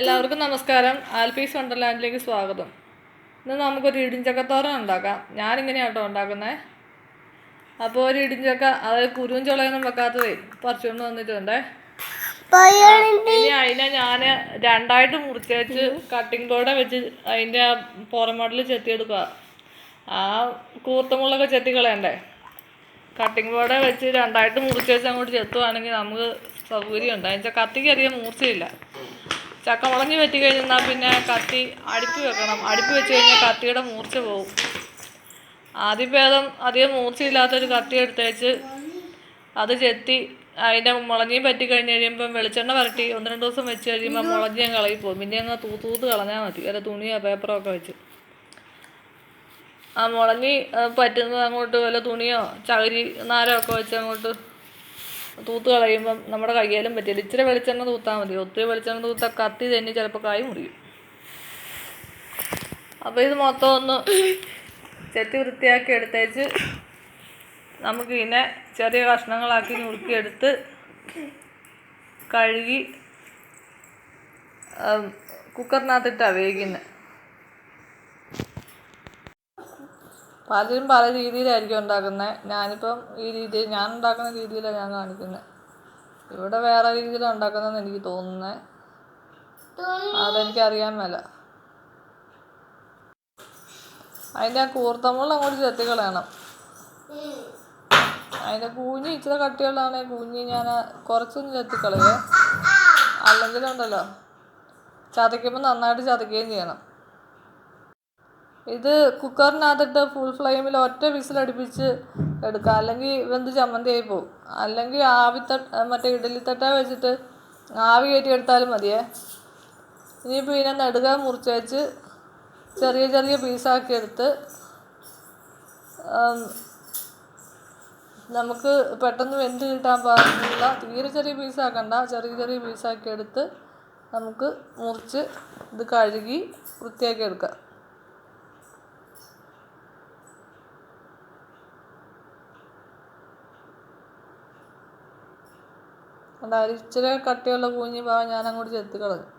എല്ലാവർക്കും നമസ്കാരം. ആൽപീസ് വണ്ടർലാൻഡിലേക്ക് സ്വാഗതം. ഇന്ന് നമുക്കൊരു ഇടിഞ്ചക്കത്തോരൻ ഉണ്ടാക്കാം. ഞാനിങ്ങനെയാണ് കേട്ടോ ഉണ്ടാക്കുന്നത് അപ്പോൾ ഒരു ഇടിഞ്ചക്ക അതായത് കുരുവും ചുളയൊന്നും വെക്കാത്തതേ പറിച്ചുകൊണ്ട് വന്നിട്ടുണ്ട് ഇനി അതിനെ ഞാൻ രണ്ടായിട്ട് മുറിച്ചേച്ച് കട്ടിംഗ് ബോർഡെ വെച്ച് അതിന്റെ ആ പുറമോട്ടിൽ ചെത്തിയെടുക്കുക ആ കൂർത്തമുള്ളൊക്കെ ചെത്തി കളയണ്ടേ. കട്ടിംഗ് ബോർഡെ വെച്ച് രണ്ടായിട്ട് മുറിച്ചേച്ച് അങ്ങോട്ട് ചെത്തുവാണെങ്കിൽ നമുക്ക് സൗകര്യമുണ്ട്. അതിന്റെ കത്തിക്ക് അധികം മൂർച്ചയില്ല. ചക്ക മുളങ്ങി വെറ്റി കഴിഞ്ഞാൽ പിന്നെ കത്തി അടുപ്പി വെക്കണം. അടുപ്പി വെച്ച് കഴിഞ്ഞാൽ കത്തിയുടെ മൂർച്ച പോകും ആദ്യം ഭേദം അധികം മൂർച്ചയില്ലാത്തൊരു കത്തി എടുത്തേച്ച് അത് ചെത്തി അതിന്റെ മുളഞ്ഞി പറ്റി കഴിഞ്ഞ് കഴിയുമ്പം വെളിച്ചെണ്ണ വരട്ടി ഒന്ന് രണ്ട് ദിവസം വെച്ച് കഴിയുമ്പോൾ മുളങ്ങി ഞാൻ കളയി. പോകും പിന്നെ അങ്ങ് തൂത്തൂത്ത് തൂത്ത് കളഞ്ഞാൽ മതി. വേറെ തുണിയോ പേപ്പറോ ഒക്കെ വെച്ച്. ആ മുളങ്ങി പറ്റുന്നത് അങ്ങോട്ട് വല്ല തുണിയോ ചകിരി നാരോ ഒക്കെ വെച്ച് അങ്ങോട്ട് തൂത്ത് കളയുമ്പം നമ്മുടെ കയ്യിലും പറ്റില്ല. ഇച്ചിരി വെളിച്ചെണ്ണ തൂത്താൽ മതി. ഒത്തിരി വെളിച്ചെണ്ണ തൂത്താൽ കത്തി തന്നെ ചിലപ്പോൾ കായ് മുറിയും. അപ്പോൾ ഇത് മൊത്തം ഒന്ന് ചെത്തി വൃത്തിയാക്കി എടുത്തേച്ച് നമുക്ക് ഇതിനെ ചെറിയ കഷ്ണങ്ങളാക്കി നുറുക്കിയെടുത്ത് കഴുകി കുക്കറിനകത്തിട്ടാണ് വേവിക്കുന്നത് പലരും പല രീതിയിലായിരിക്കും ഉണ്ടാക്കുന്നത് ഞാനിപ്പം ഈ രീതി ഞാൻ ഉണ്ടാക്കുന്ന രീതിയിലാണ് ഞാൻ കാണിക്കുന്നത് ഇവിടെ വേറെ രീതിയിലാണ് ഉണ്ടാക്കുന്നതെന്ന് എനിക്ക് തോന്നുന്നത് അതെനിക്ക് അറിയാൻ മേല. അതിന്റെ ആ കൂർത്തമുള്ള അങ്ങോട്ട് ചെത്തി കളയണം. അതിന്റെ കൂഞ്ഞി ഇച്ചിരി കട്ടിയുള്ളതാണെങ്കിൽ കൂഞ്ഞി ഞാൻ കുറച്ചൊന്ന് ചെത്തിക്കളയേ അല്ലെങ്കിലുണ്ടല്ലോ. ചതയ്ക്കുമ്പോൾ നന്നായിട്ട് ചതയ്ക്കുകയും ചെയ്യണം. ഇത് കുക്കറിനകത്തിട്ട് ഫുൾ ഫ്ലെയിമിൽ ഒറ്റ വിസിലടുപ്പിച്ച് എടുക്കുക. അല്ലെങ്കിൽ വെന്ത് ചമ്മന്തി ആയി പോകും അല്ലെങ്കിൽ ആവി തട്ട് മറ്റേ ഇഡലി തട്ട വെച്ചിട്ട് ആവി കയറ്റി എടുത്താലും മതിയേ. ഇനിയിപ്പോൾ ഇതിനെ നെടുക മുറിച്ച് വെച്ച് ചെറിയ ചെറിയ പീസാക്കി എടുത്ത് നമുക്ക് പെട്ടെന്ന് വെന്ത് കിട്ടാൻ പാടില്ല തീരെ ചെറിയ പീസാക്കണ്ട ചെറിയ ചെറിയ പീസാക്കി എടുത്ത് നമുക്ക് മുറിച്ച് ഇത് കഴുകി വൃത്തിയാക്കി എടുക്കാം. ഒരു ഇച്ചിരി കട്ടിയുള്ള കൂഞ്ഞി ഭാഗം ഞാനങ്ങോട്ട് ചെത്തി കളഞ്ഞു.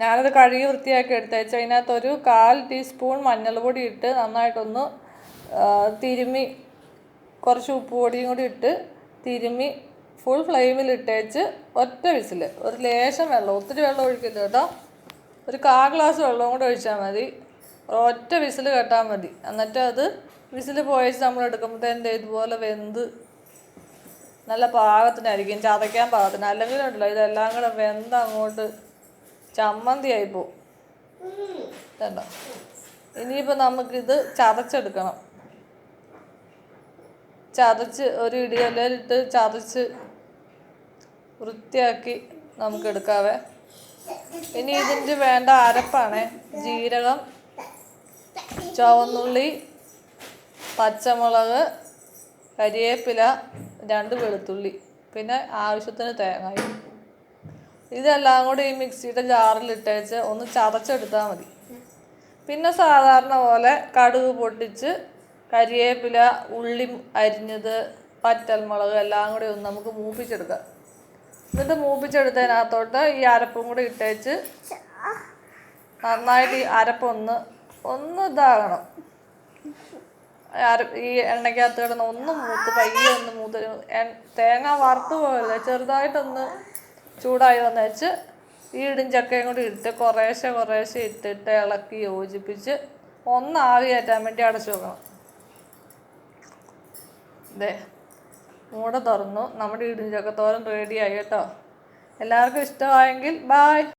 ഞാനത് കഴുകി വൃത്തിയാക്കി എടുത്തേച്ച് അതിനകത്ത് ഒരു കാൽ ടീസ്പൂൺ മഞ്ഞൾപ്പൊടി ഇട്ട് നന്നായിട്ടൊന്ന് തിരുമ്മി കുറച്ച് ഉപ്പ് പൊടിയും കൂടി ഇട്ട് തിരുമ്മി ഫുൾ ഫ്ലെയിമിൽ ഇട്ടേച്ച് ഒറ്റ വിസിൽ ഒരു ലേശം വെള്ളം ഒത്തിരി വെള്ളം ഒഴിക്കില്ല കേട്ടോ. ഒരു കാ ഗ്ലാസ് വെള്ളവും കൂടെ ഒഴിച്ചാൽ മതി. ഒറ്റ വിസിൽ കെട്ടാൽ മതി. എന്നിട്ട് അത് വിസിൽ പോയച്ച് നമ്മൾ എടുക്കുമ്പോഴത്തേന്റെ ഇതുപോലെ വെന്ത് നല്ല പാകത്തിനായിരിക്കും ചതയ്ക്കാൻ പാകത്തിന്. അല്ലെങ്കിൽ ഉണ്ടല്ലോ ഇതെല്ലാം കൂടെ വെന്ത് അങ്ങോട്ട് ചമ്മന്തി ആയി പോവും കണ്ടോ ഇനിയിപ്പോൾ നമുക്കിത് ചതച്ചെടുക്കണം. ചതച്ച് ഒരു ഇടിയലിട്ട് ചതച്ച് വൃത്തിയാക്കി നമുക്ക് എടുക്കാവേ ഇനി ഇതിന്റെ വേണ്ട അരപ്പാണേ. ജീരകം ചുവന്നുള്ളി പച്ചമുളക് കരിയേപ്പില രണ്ട് വെളുത്തുള്ളി. പിന്നെ ആവശ്യത്തിന് തേങ്ങയും. ഇതെല്ലാം കൂടി ഈ മിക്സിയുടെ ജാറിൽ ഇട്ടേച്ച് ഒന്ന് ചതച്ചെടുത്താൽ മതി. പിന്നെ സാധാരണ പോലെ കടുക് പൊട്ടിച്ച് കരിയേപ്പില ഉള്ളി അരിഞ്ഞത് പറ്റൽമുളക് എല്ലാം കൂടി ഒന്ന് നമുക്ക് മൂപ്പിച്ചെടുക്കാം. എന്നിട്ട് മൂപ്പിച്ചെടുത്തതിനകത്തോട്ട് ഈ അരപ്പും കൂടി ഇട്ടേച്ച് നന്നായിട്ട് ഈ അരപ്പൊന്ന് ഒന്ന് ഇതാകണം. അര ഈ എണ്ണയ്ക്കകത്ത് കിടന്ന് ഒന്ന് മൂത്ത് പയ്യെ ഒന്ന് മൂത്ത് തേങ്ങ വറുത്ത് പോകരുത്. ചെറുതായിട്ടൊന്ന് ചൂടായി വന്നേച്ച് ഈ ഇടിഞ്ചക്കയും കൂടി ഇട്ട് കുറേശ്ശെ കുറേശ്ശെ ഇട്ടിട്ട് ഇളക്കി യോജിപ്പിച്ച് ഒന്ന് ആവി കയറ്റാൻ വേണ്ടി അടച്ചു വെക്കണം. ദേ മൂട തുറന്നു. നമ്മുടെ ഇടിഞ്ചക്കത്തോരൻ റെഡിയായി കേട്ടോ. എല്ലാവർക്കും ഇഷ്ടമായെങ്കിൽ ബായ്